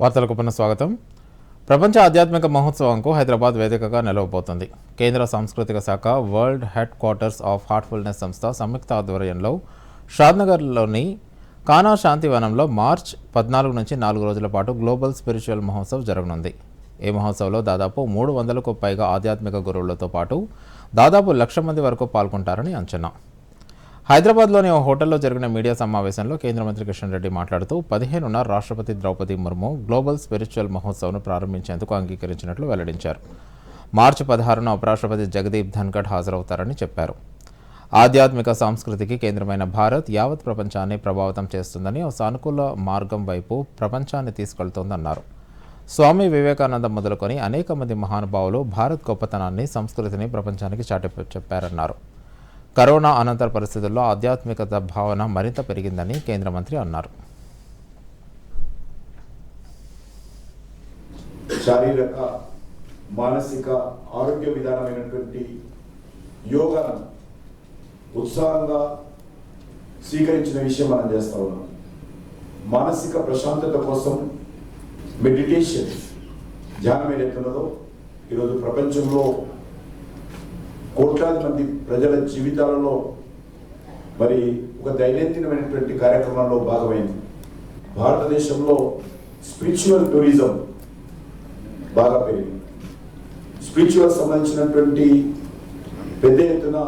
వార్తలకు పునః స్వాగతం. ప్రపంచ ఆధ్యాత్మిక మహోత్సవంకు హైదరాబాద్ వేదికగా నిలవబోతుంది. కేంద్ర సాంస్కృతిక శాఖ world headquarters of Heartfulness సంస్థ సంయుక్త ఆధ్వర్యంలో షాద్నగర్లోని కానా శాంతివనంలో మార్చ్ పద్నాలుగు నుంచి నాలుగు రోజుల పాటు గ్లోబల్ స్పిరిచువల్ మహోత్సవ్ జరగనుంది. ఈ మహోత్సవంలో దాదాపు మూడు వందలకు పైగా ఆధ్యాత్మిక గురువులతో పాటు దాదాపు లక్ష మంది వరకు పాల్గొంటారని అంచనా. హైదరాబాద్లోని ఓ హోటల్లో జరిగిన మీడియా సమావేశంలో కేంద్ర మంత్రి కిషన్ రెడ్డి మాట్లాడుతూ పదిహేనున రాష్ట్రపతి ద్రౌపది ముర్ము గ్లోబల్ స్పిరిచువల్ మహోత్సవ్ను ప్రారంభించేందుకు అంగీకరించినట్లు వెల్లడించారు. మార్చి పదహారున ఉపరాష్ట్రపతి జగదీప్ ధన్కడ్ హాజరవుతారని చెప్పారు. ఆధ్యాత్మిక సంస్కృతికి కేంద్రమైన భారత్ యావత్ ప్రపంచాన్ని ప్రభావితం చేస్తుందని ఓ సానుకూల మార్గం వైపు ప్రపంచాన్ని తీసుకెళ్తోందన్నారు. స్వామి వివేకానంద మొదలుకొని అనేక మంది మహానుభావులు భారత్ గొప్పతనాన్ని సంస్కృతిని ప్రపంచానికి చాటి చెప్పారన్నారు. కరోనా అనంతర పరిస్థితుల్లో ఆధ్యాత్మికత భావన మరింత పెరిగిందని కేంద్ర మంత్రి అన్నారు. శారీరక మానసిక ఆరోగ్య విధానమైనటువంటి యోగాను ఉత్సాహంగా స్వీకరించిన విషయం మనం చేస్తా ఉన్నాం. మానసిక ప్రశాంతత కోసం మెడిటేషన్ ధ్యానం ఏదైతున్నదో ఈరోజు ప్రపంచంలో కోట్లాది మంది ప్రజల జీవితాలలో మరి ఒక దైనందినమైనటువంటి కార్యక్రమంలో భాగమైంది. భారతదేశంలో స్పిరిచువల్ టూరిజం బాగా పెరిగింది. స్పిరిచువల్ సంబంధించినటువంటి పెద్ద ఎత్తున